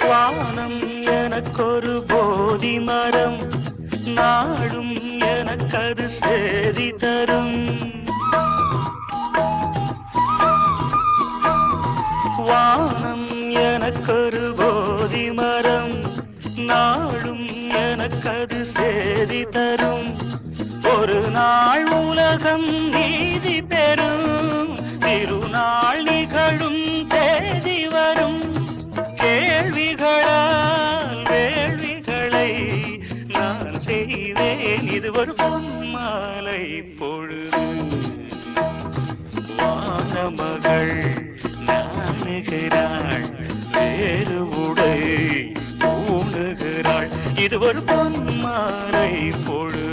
வானம் எனக்கொரு போதி மரம் நாடும் எனக்கது சேதி தரும். வானம் எனக்கொரு போதி மரம் நாடும் எனக்கது சேதி தரும். ஒரு நாள் உலகம் நீதி பெறும். திருநாள் நிகழும் தேதி வரும். கேள்விகளால் வேள்விகளை நான் செய்வேன். இது ஒரு பொன்மாலை பொழுது. வானமகள் நாணுகிறாள் வேறு உடை பூணுகிறாள் இது ஒரு பொன்மாலை பொழுது